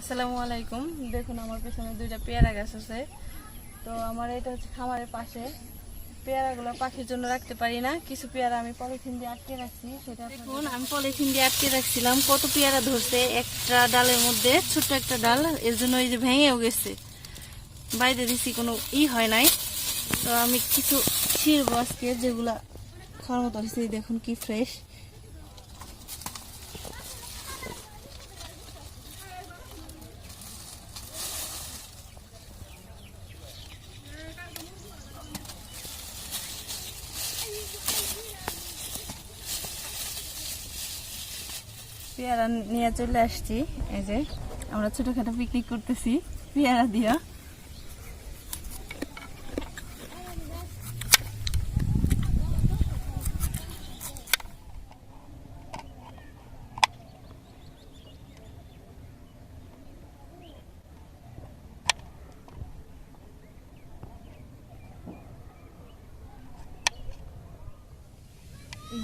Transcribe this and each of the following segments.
আসসালামু আলাইকুম। দেখুন, আমার পেছনে দুইটা পেয়ারা গাছ আছে। তো আমার এটা হচ্ছে খামারের পাশে। পেয়ারাগুলো পাখির জন্য রাখতে পারি না। কিছু পেয়ারা আমি পলিথিন দিয়ে আটকে রাখছি। সেটা দেখুন, আমি পলিথিন দিয়ে আটকে রাখছিলাম। কত পেয়ারা ধরছে? একটা ডালের মধ্যে, ছোট্ট একটা ডাল। এর জন্য এই যে ভেঙেও গেছে। বাইরে দিছি, কোনো ই হয় নাই। তো আমি কিছু ছিঁড়বো আজকে, যেগুলা খাওয়ার মতো দেখুন কি ফ্রেশ পেয়ারা নিয়ে চলে আসছি। এই যে আমরা ছোটখাটো পিকনিক করতেছি পেয়ারা দিয়া।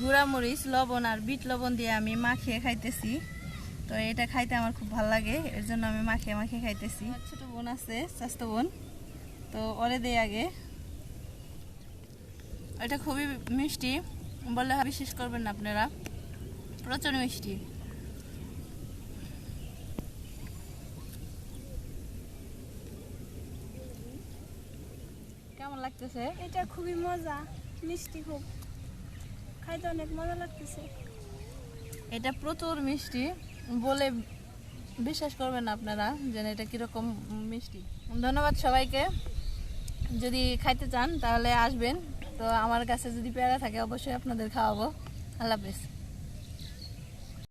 মরিচ লবণ আর বিট লবণ দিয়ে আমি মাখিয়ে খাইতেছি। তো এটা খাইতে আমার খুব ভালো লাগে, এর জন্য আমি মাখিয়ে মাখিয়ে খাইতেছি। ছোট বোন আছে স্বাস্থ্য বোন। তো ওরে দেই আগে। এটা খুবই মিষ্টি, বললে বিশ্বাস করবেন না আপনারা। প্রচুর মিষ্টি। কেমন লাগতেছে? এটা খুবই মজা, মিষ্টি খুব। খাইতে অনেক মজা লাগতেছে। এটা প্রচুর মিষ্টি। বলে বিশ্বাস করবেন আপনারা যেন এটা কীরকম মিষ্টি। ধন্যবাদ সবাইকে। যদি খাইতে চান তাহলে আসবেন। তো আমার কাছে যদি পেয়ারা থাকে অবশ্যই আপনাদের খাওয়াবো। আল্লাহ হাফেজ।